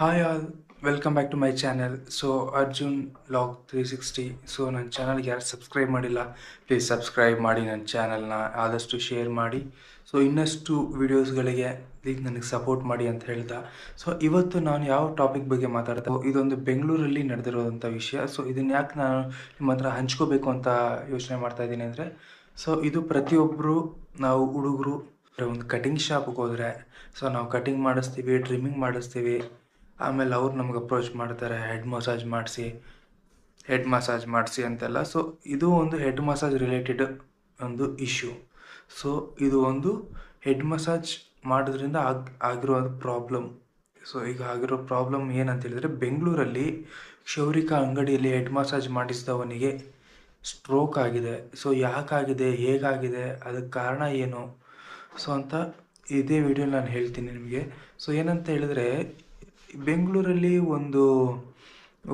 Hi all welcome back to my channel so Arjun log three sixty so ನನ್ನ ಚಾನಲ್ಗೆ ಯಾರು subscribe ಮಾಡಿಲ್ಲ please subscribe ಮಾಡಿ ನನ್ನ ಚಾನಲ್ನ ಆದಷ್ಟು ಶೇರ್ ಮಾಡಿ. ಸೊ ಇನ್ನಷ್ಟು ವೀಡಿಯೋಸ್ಗಳಿಗೆ ಪ್ಲೀಸ್ ನನಗೆ ಸಪೋರ್ಟ್ ಮಾಡಿ ಅಂತ ಹೇಳ್ತಾ. ಸೊ ಇವತ್ತು ನಾನು ಯಾವ ಟಾಪಿಕ್ ಬಗ್ಗೆ ಮಾತಾಡ್ತಾ ಇದೊಂದು ಬೆಂಗಳೂರಲ್ಲಿ ನಡೆದಿರೋವಂಥ ವಿಷಯ. ಸೊ ಇದನ್ನ ಯಾಕೆ ನಾನು ನಿಮ್ಮ ಹತ್ರ ಹಂಚ್ಕೋಬೇಕು ಅಂತ ಯೋಚನೆ ಮಾಡ್ತಾ ಇದ್ದೀನಿ ಅಂದರೆ ಸೊ ಇದು ಪ್ರತಿಯೊಬ್ಬರು ನಾವು ಹುಡುಗರು ಒಂದು ಕಟಿಂಗ್ ಶಾಪ್ಗೆ ಹೋದರೆ ಸೊ ನಾವು ಕಟಿಂಗ್ ಮಾಡಿಸ್ತೀವಿ ಟ್ರಿಮ್ಮಿಂಗ್ ಮಾಡಿಸ್ತೀವಿ ಆಮೇಲೆ ಅವ್ರು ನಮ್ಗೆ ಅಪ್ರೋಚ್ ಮಾಡ್ತಾರೆ ಹೆಡ್ ಮಸಾಜ್ ಮಾಡಿಸಿ ಹೆಡ್ ಮಸಾಜ್ ಮಾಡಿಸಿ ಅಂತೆಲ್ಲ. ಸೊ ಇದು ಒಂದು ಹೆಡ್ ಮಸಾಜ್ ರಿಲೇಟೆಡ್ ಒಂದು ಇಶ್ಯೂ ಸೊ ಇದು ಒಂದು ಹೆಡ್ ಮಸಾಜ್ ಮಾಡೋದ್ರಿಂದ ಆಗ, ಆಗಿರೋ ಪ್ರಾಬ್ಲಮ್ ಸೊ ಈಗ ಆಗಿರೋ ಪ್ರಾಬ್ಲಮ್ ಏನಂತ ಹೇಳಿದರೆ ಬೆಂಗಳೂರಲ್ಲಿ ಕ್ಷೌರಿಕ ಅಂಗಡಿಯಲ್ಲಿ ಹೆಡ್ ಮಸಾಜ್ ಮಾಡಿಸಿದವನಿಗೆ ಸ್ಟ್ರೋಕ್ ಆಗಿದೆ. ಸೊ ಯಾಕಾಗಿದೆ, ಹೇಗಾಗಿದೆ, ಅದಕ್ಕೆ ಕಾರಣ ಏನು? ಸೊ ಅಂತ ಇದೇ ವಿಡಿಯೋ ನಾನು ಹೇಳ್ತೀನಿ ನಿಮಗೆ. ಸೊ ಏನಂತ ಹೇಳಿದ್ರೆ ಬೆಂಗಳೂರಲ್ಲಿ ಒಂದು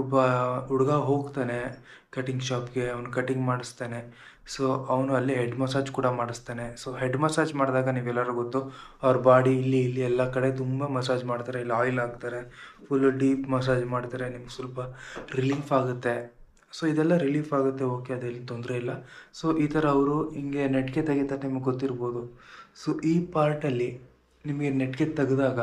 ಒಬ್ಬ ಹುಡುಗ ಹೋಗ್ತಾನೆ ಕಟಿಂಗ್ ಶಾಪ್ಗೆ ಅವನು ಕಟಿಂಗ್ ಮಾಡಿಸ್ತಾನೆ. ಸೊ ಅವನು ಅಲ್ಲೇ ಹೆಡ್ ಮಸಾಜ್ ಕೂಡ ಮಾಡಿಸ್ತಾನೆ. ಸೊ ಹೆಡ್ ಮಸಾಜ್ ಮಾಡಿದಾಗ ನೀವೆಲ್ಲರೂ ಗೊತ್ತು, ಅವ್ರ ಬಾಡಿ ಇಲ್ಲಿ ಇಲ್ಲಿ ಎಲ್ಲ ಕಡೆ ತುಂಬ ಮಸಾಜ್ ಮಾಡ್ತಾರೆ. ಇಲ್ಲಿ ಆಯಿಲ್ ಹಾಕ್ತಾರೆ ಫುಲ್ಲು ಡೀಪ್ ಮಸಾಜ್ ಮಾಡ್ತಾರೆ. ನಿಮ್ಗೆ ಸ್ವಲ್ಪ ರಿಲೀಫ್ ಆಗುತ್ತೆ. ಸೊ ಇದೆಲ್ಲ ರಿಲೀಫ್ ಆಗುತ್ತೆ. ಓಕೆ ಅದೇನು ತೊಂದರೆ ಇಲ್ಲ. ಸೊ ಈ ಥರ ಅವರು ಹಿಂಗೆ ನೆಟ್ಗೆ ತೆಗಿತಾರೆ, ನಿಮಗೆ ಗೊತ್ತಿರ್ಬೋದು. ಸೊ ಈ ಪಾರ್ಟಲ್ಲಿ ನಿಮಗೆ ನೆಟ್ಗೆ ತೆಗೆದಾಗ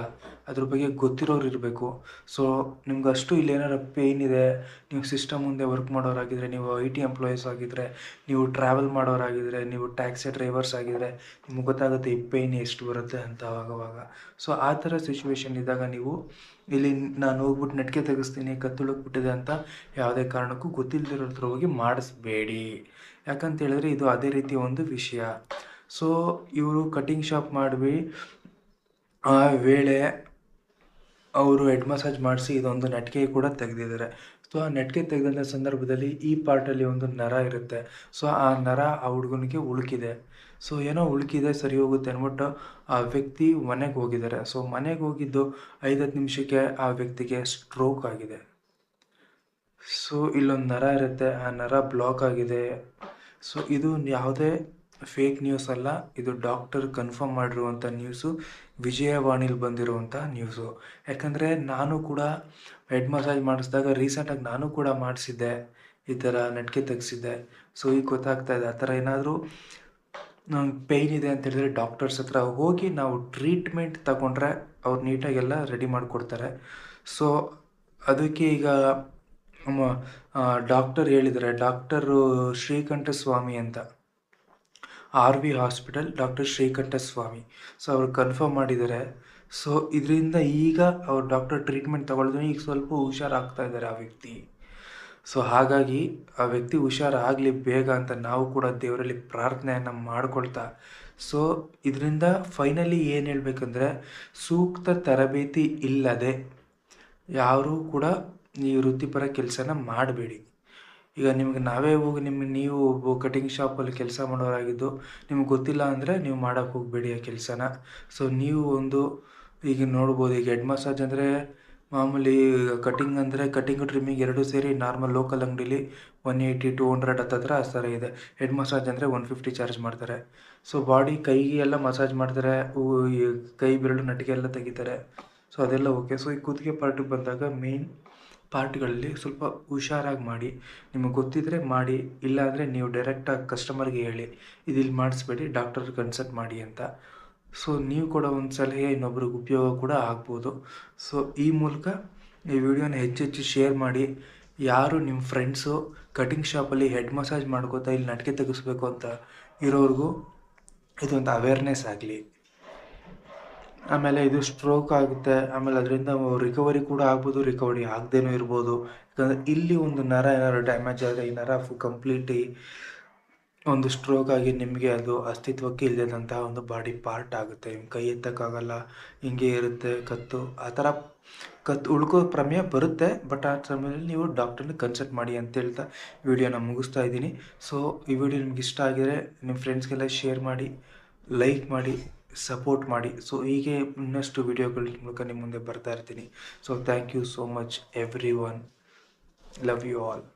ಅದ್ರ ಬಗ್ಗೆ ಗೊತ್ತಿರೋರು ಇರಬೇಕು. ಸೊ ನಿಮ್ಗೆ ಅಷ್ಟು ಇಲ್ಲಿ ಪೇಯ್ನ್ ಇದೆ, ನೀವು ಸಿಸ್ಟಮ್ ಮುಂದೆ ವರ್ಕ್ ಮಾಡೋರಾಗಿದ್ದರೆ ನೀವು ಐ ಟಿ ಎಂಪ್ಲಾಯೀಸ್ ಆಗಿದ್ದರೆ ನೀವು ಟ್ರಾವೆಲ್ ಮಾಡೋರಾಗಿದ್ರೆ, ನೀವು ಟ್ಯಾಕ್ಸಿ ಡ್ರೈವರ್ಸ್ ಆಗಿದ್ರೆ, ನಿಮ್ಗೆ ಗೊತ್ತಾಗುತ್ತೆ ಈ ಪೇಯ್ನ್ ಎಷ್ಟು ಬರುತ್ತೆ ಅಂತ ಆವಾಗವಾಗ ಸೊ ಆ ಥರ ಸಿಚುವೇಶನ್ ಇದ್ದಾಗ ನೀವು ಇಲ್ಲಿ ನಾನು ಹೋಗ್ಬಿಟ್ಟು ನೆಟ್ಗೆ ತೆಗೆಸ್ತೀನಿ ಕತ್ತುಳಕ್ಬಿಟ್ಟಿದೆ ಅಂತ ಯಾವುದೇ ಕಾರಣಕ್ಕೂ ಗೊತ್ತಿಲ್ಲದಿರೋ ಹತ್ರ ಹೋಗಿ ಮಾಡಿಸ್ಬೇಡಿ. ಯಾಕಂತ ಹೇಳಿದ್ರೆ ಇದು ಅದೇ ರೀತಿಯ ಒಂದು ವಿಷಯ. ಸೊ ಇವರು ಕಟಿಂಗ್ ಶಾಪ್ ಮಾಡಿ ಆ ವೇಳೆ ಅವರು ಹೆಡ್ ಮಸಾಜ್ ಮಾಡಿಸಿ ಇದೊಂದು ನೆಟ್ಗೆ ಕೂಡ ತೆಗೆದಿದ್ದಾರೆ. ಸೊ ಆ ನೆಟ್ಗೆ ತೆಗೆದಂಥ ಸಂದರ್ಭದಲ್ಲಿ ಈ ಪಾರ್ಟಲ್ಲಿ ಒಂದು ನರ ಇರುತ್ತೆ. ಸೊ ಆ ನರ ಆ ಹುಡುಗನಿಗೆ ಉಳುಕಿದೆ. ಸೊ ಏನೋ ಉಳುಕಿದೆ, ಸರಿ ಹೋಗುತ್ತೆ ಅಂದ್ಬಿಟ್ಟು ಆ ವ್ಯಕ್ತಿ ಮನೆಗೆ ಹೋಗಿದ್ದಾರೆ. ಸೊ ಮನೆಗೆ ಹೋಗಿದ್ದು ಐದತ್ತು ನಿಮಿಷಕ್ಕೆ ಆ ವ್ಯಕ್ತಿಗೆ ಸ್ಟ್ರೋಕ್ ಆಗಿದೆ. ಸೊ ಇಲ್ಲೊಂದು ನರ ಇರುತ್ತೆ. ಆ ನರ ಬ್ಲಾಕ್ ಆಗಿದೆ. ಸೊ ಇದು ಯಾವುದೇ ಫೇಕ್ ನ್ಯೂಸ್ ಅಲ್ಲ, ಇದು ಡಾಕ್ಟರ್ ಕನ್ಫರ್ಮ್ ಮಾಡಿರುವಂಥ ನ್ಯೂಸು ವಿಜಯವಾಣಿಲಿ ಬಂದಿರುವಂಥ ನ್ಯೂಸು ಯಾಕಂದರೆ ನಾನು ಕೂಡ ಹೆಡ್ ಮಸಾಜ್ ಮಾಡಿಸಿದಾಗ ರೀಸೆಂಟಾಗಿ ನಾನು ಕೂಡ ಮಾಡಿಸಿದ್ದೆ, ಈ ಥರ ನಟಿಕೆ ತೆಗೆಸಿದ್ದೆ. ಸೊ ಈಗ ಗೊತ್ತಾಗ್ತಾ ಇದೆ, ಆ ಥರ ಏನಾದರೂ ಪೇಯ್ನ್ ಇದೆ ಅಂತ ಹೇಳಿದ್ರೆ ಡಾಕ್ಟರ್ಸ್ ಹತ್ರ ಹೋಗಿ ನಾವು ಟ್ರೀಟ್ಮೆಂಟ್ ತಗೊಂಡ್ರೆ ಅವ್ರು ನೀಟಾಗೆಲ್ಲ ರೆಡಿ ಮಾಡಿಕೊಡ್ತಾರೆ. ಸೊ ಅದಕ್ಕೆ ಈಗ ಡಾಕ್ಟರ್ ಹೇಳಿದ್ದಾರೆ ಡಾಕ್ಟರು ಶ್ರೀಕಂಠ ಸ್ವಾಮಿ ಅಂತ. R V hospital doctor Srikantaswamy. So ಅವರು ಕನ್ಫರ್ಮ್ ಮಾಡಿದ್ದಾರೆ. ಸೊ ಇದರಿಂದ ಈಗ ಅವ್ರು ಡಾಕ್ಟರ್ ಟ್ರೀಟ್ಮೆಂಟ್ ತಗೊಳ್ಳೋದು ಈಗ ಸ್ವಲ್ಪ ಹುಷಾರಾಗ್ತಾ ಇದ್ದಾರೆ ಆ ವ್ಯಕ್ತಿ. ಸೊ ಹಾಗಾಗಿ ಆ ವ್ಯಕ್ತಿ ಹುಷಾರಾಗಲಿ ಬೇಗ ಅಂತ ನಾವು ಕೂಡ ದೇವರಲ್ಲಿ ಪ್ರಾರ್ಥನೆಯನ್ನು ಮಾಡ್ಕೊಳ್ತಾ. ಸೊ ಇದರಿಂದ ಫೈನಲಿ ಏನು ಹೇಳಬೇಕಂದ್ರೆ ಸೂಕ್ತ ತರಬೇತಿ ಇಲ್ಲದೆ ಯಾರೂ ಕೂಡ ನೀವು ವೃತ್ತಿಪರ ಕೆಲಸನ ಮಾಡಬೇಡಿ. ಈಗ ನಿಮಗೆ ನಾವೇ ಹೋಗಿ ನಿಮ್ಗೆ ನೀವು ಒಬ್ಬ ಕಟಿಂಗ್ ಶಾಪಲ್ಲಿ ಕೆಲಸ ಮಾಡೋರಾಗಿದ್ದು ನಿಮ್ಗೆ ಗೊತ್ತಿಲ್ಲ ಅಂದರೆ ನೀವು ಮಾಡೋಕ್ಕೆ ಹೋಗಬೇಡಿ ಆ ಕೆಲಸನ. ಸೊ ನೀವು ಒಂದು ಈಗ ನೋಡ್ಬೋದು, ಈಗ ಹೆಡ್ ಮಸಾಜ್ ಅಂದರೆ ಮಾಮೂಲಿ ಕಟಿಂಗ್ ಅಂದರೆ ಕಟಿಂಗ್ ಟ್ರಿಮ್ಮಿಂಗ್ ಎರಡೂ ಸೇರಿ ನಾರ್ಮಲ್ ಲೋಕಲ್ ಅಂಗಡೀಲಿ ಒನ್ ಏಯ್ಟಿ ಟು ಹಂಡ್ರೆಡ್ ಹತ್ತತ್ರ ಆ ಥರ ಇದೆ. ಹೆಡ್ ಮಸಾಜ್ ಅಂದರೆ ಒನ್ ಫಿಫ್ಟಿ ಚಾರ್ಜ್ ಮಾಡ್ತಾರೆ. ಸೊ ಬಾಡಿ ಕೈಗೆ ಎಲ್ಲ ಮಸಾಜ್ ಮಾಡ್ತಾರೆ ಕೈ, ಬೆರಳು ನಟಿಗೆ ಎಲ್ಲ ತೆಗಿತಾರೆ. ಸೊ ಅದೆಲ್ಲ ಓಕೆ ಸೊ ಈ ಕುತ್ತಿಗೆ ಪಾರ್ಟಿಗೆ ಬಂದಾಗ ಮೇಯ್ನ್ ಪಾರ್ಟ್ಗಳಲ್ಲಿ ಸ್ವಲ್ಪ ಹುಷಾರಾಗಿ ಮಾಡಿ, ನಿಮಗೆ ಗೊತ್ತಿದ್ದರೆ ಮಾಡಿ, ಇಲ್ಲಾಂದರೆ ನೀವು ಡೈರೆಕ್ಟಾಗಿ ಕಸ್ಟಮರ್ಗೆ ಹೇಳಿ ಇದಿಲ್ಲಿ ಮಾಡಿಸ್ಬೇಡಿ ಡಾಕ್ಟರ್ ಕನ್ಸಲ್ಟ್ ಮಾಡಿ ಅಂತ. ಸೊ ನೀವು ಕೂಡ ಒಂದು ಸಲಹೆ ಇನ್ನೊಬ್ರಿಗೆ ಉಪಯೋಗ ಕೂಡ ಆಗ್ಬೋದು. ಸೊ ಈ ಮೂಲಕ ಈ ವಿಡಿಯೋನ ಹೆಚ್ಚೆಚ್ಚು ಶೇರ್ ಮಾಡಿ, ಯಾರು ನಿಮ್ಮ ಫ್ರೆಂಡ್ಸು ಕಟಿಂಗ್ ಶಾಪಲ್ಲಿ ಹೆಡ್ ಮಸಾಜ್ ಮಾಡ್ಕೋತಾ ಇಲ್ಲಿ ನಟಿಕೆ ತೆಗೆಸ್ಬೇಕು ಅಂತ ಇರೋರಿಗೂ ಇದೊಂದು ಅವೇರ್ನೆಸ್ ಆಗಲಿ. ಆಮೇಲೆ ಇದು ಸ್ಟ್ರೋಕ್ ಆಗುತ್ತೆ. ಆಮೇಲೆ ಅದರಿಂದ ರಿಕವರಿ ಕೂಡ ಆಗ್ಬೋದು ರಿಕವರಿ ಆಗದೇನೂ ಇರ್ಬೋದು. ಯಾಕಂದರೆ ಇಲ್ಲಿ ಒಂದು ನರ ಏನಾದ್ರು ಡ್ಯಾಮೇಜ್ ಆದರೆ ಈ ನರ ಫು ಕಂಪ್ಲೀಟಿ ಒಂದು ಸ್ಟ್ರೋಕ್ ಆಗಿ ನಿಮಗೆ ಅದು ಅಸ್ತಿತ್ವಕ್ಕೆ ಇಲ್ಲದಂತಹ ಒಂದು ಬಾಡಿ ಪಾರ್ಟ್ ಆಗುತ್ತೆ. ಕೈ ಎತ್ತಕ್ಕಾಗಲ್ಲ, ಹಿಂಗೆ ಇರುತ್ತೆ, ಕತ್ತು, ಆ ಥರ ಕತ್ತು ಉಳ್ಕೋ ಪ್ರಮೇಯ ಬರುತ್ತೆ. ಬಟ್ ಆ ಸಮಯದಲ್ಲಿ ನೀವು ಡಾಕ್ಟರ್ನ ಕನ್ಸಲ್ಟ್ ಮಾಡಿ ಅಂತ ಹೇಳ್ತಾ ವಿಡಿಯೋನ ಮುಗಿಸ್ತಾ ಇದ್ದೀನಿ. ಸೊ ಈ ವಿಡಿಯೋ ನಿಮ್ಗೆ ಇಷ್ಟ ಆಗಿದ್ರೆ ನಿಮ್ಮ ಫ್ರೆಂಡ್ಸ್ಗೆಲ್ಲ ಶೇರ್ ಮಾಡಿ ಲೈಕ್ ಮಾಡಿ. ಸಪೋರ್ಟ್ ಮಾಡಿ. ಸೊ ಹೀಗೆ ಇನ್ನಷ್ಟು ವಿಡಿಯೋಗಳ ಮೂಲಕ ನಿಮ್ಮ ಮುಂದೆ ಬರ್ತಾ ಇರ್ತೀನಿ. So thank you so much everyone love you all